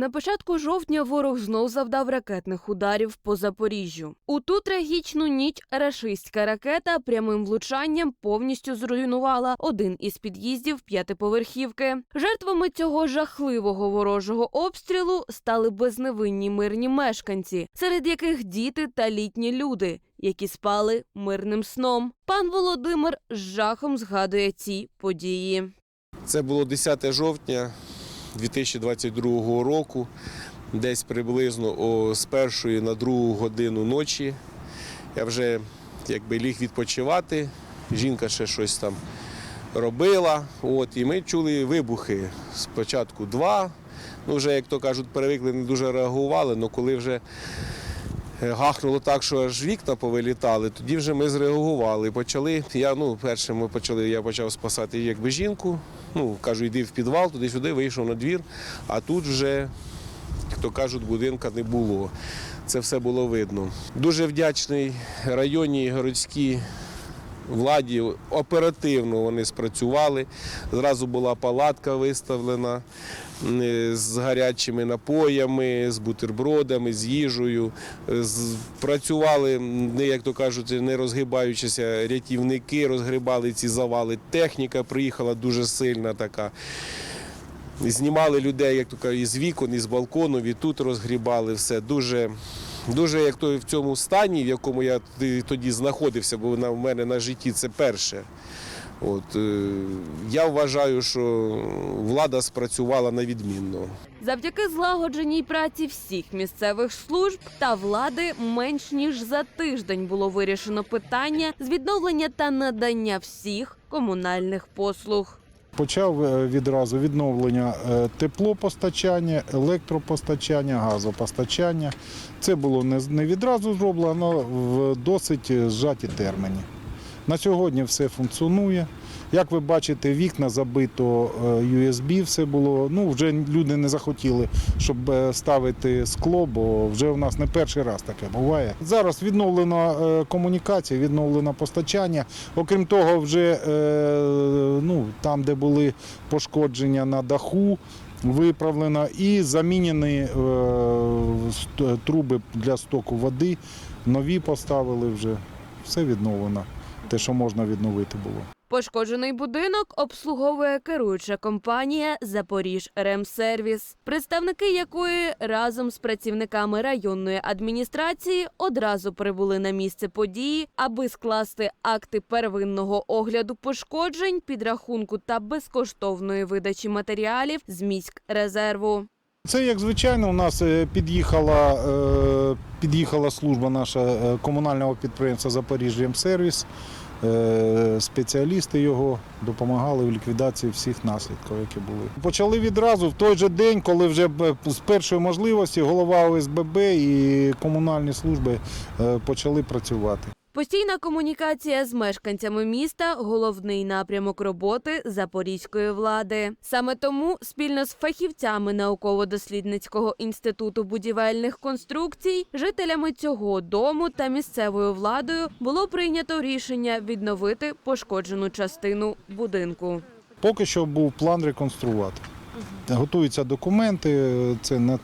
На початку жовтня ворог знов завдав ракетних ударів по Запоріжжю. У ту трагічну ніч рашистська ракета прямим влучанням повністю зруйнувала один із під'їздів п'ятиповерхівки. Жертвами цього жахливого ворожого обстрілу стали безневинні мирні мешканці, серед яких діти та літні люди, які спали мирним сном. Пан Володимир з жахом згадує ці події. Це було 10 жовтня 2022 року, десь приблизно о, з першої на другу годину ночі. Я вже якби ліг відпочивати. Жінка ще щось там робила. От, і ми чули вибухи. Спочатку два. Ну, вже, як то кажуть, перевикли, не дуже реагували, але коли вже гахнуло так, що аж вікна повилітали, тоді вже ми зреагували. Почали. Я ну, перше ми почали, я почав спасати якби жінку. Ну, кажу, йди в підвал, туди-сюди, вийшов на двір, а тут вже, хто то кажуть, будинка не було. Це все було видно. Дуже вдячний районній городській владі. Оперативно вони спрацювали. Зразу була палатка виставлена е, з гарячими напоями, з бутербродами, з їжею. Е, Працювали, як то кажуть, не розгибаючися, рятівники розгрібали ці завали. Техніка приїхала дуже сильна така. Знімали людей, як то кажуть, із вікон, із балкону, і тут розгрібали все. Дуже, дуже як то в цьому стані, в якому я тоді знаходився, бо на в мене на житті це перше. От, е, я вважаю, що влада спрацювала на відмінно. Завдяки злагодженій праці всіх місцевих служб та влади менш ніж за тиждень було вирішено питання з відновлення та надання всіх комунальних послуг. Почав е, відразу відновлення е, теплопостачання, електропостачання, газопостачання. Це було не, відразу зроблено, в досить зжаті терміни. На сьогодні все функціонує. Як ви бачите, вікна забито е, USB, все було. Ну, вже люди не захотіли, щоб е, ставити скло, бо вже у нас не перший раз таке буває. Зараз відновлена е, комунікація, відновлено постачання. Окрім того, вже е, ну, там, де були пошкодження на даху, виправлено і замінені е, труби для стоку води. Нові поставили вже. Все відновлено. Те, що можна відновити було. Пошкоджений будинок обслуговує керуюча компанія Запоріж Ремсервіс, представники якої разом з працівниками районної адміністрації одразу прибули на місце події, аби скласти акти первинного огляду пошкоджень, підрахунку та безкоштовної видачі матеріалів з міськ резерву. Це як звичайно, у нас е, під'їхала, е, під'їхала служба наша е, комунального підприємства Запоріжжямсервіс. Е, Спеціалісти його допомагали в ліквідації всіх наслідків, які були. Почали відразу в той же день, коли вже з першої можливості голова ОСББ і комунальні служби почали працювати. Постійна комунікація з мешканцями міста головний напрямок роботи запорізької влади. Саме тому спільно з фахівцями науково-дослідницького інституту будівельних конструкцій, жителями цього дому та місцевою владою було прийнято рішення відновити пошкоджену частину будинку. Поки що був план реконструвати. Готуються документи. Це на,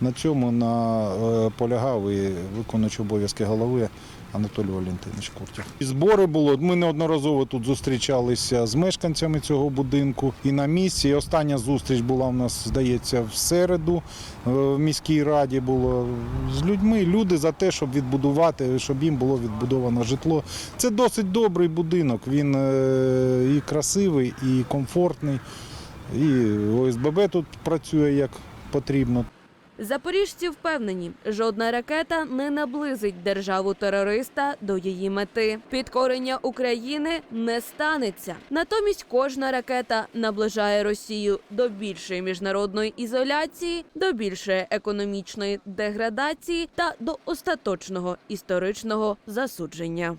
на цьому на, е, полягав і виконуючий обов'язки голови Анатолій Валентинович Куртів. І збори було. Ми неодноразово тут зустрічалися з мешканцями цього будинку і на місці. І остання зустріч була у нас, здається, в середу е, в міській раді було з людьми. Люди за те, щоб відбудувати, щоб їм було відбудовано житло. Це досить добрий будинок. Він е, і красивий, і комфортний. І ОСББ тут працює як потрібно. Запоріжці впевнені, жодна ракета не наблизить державу терориста до її мети. Підкорення України не станеться. Натомість кожна ракета наближає Росію до більшої міжнародної ізоляції, до більшої економічної деградації та до остаточного історичного засудження.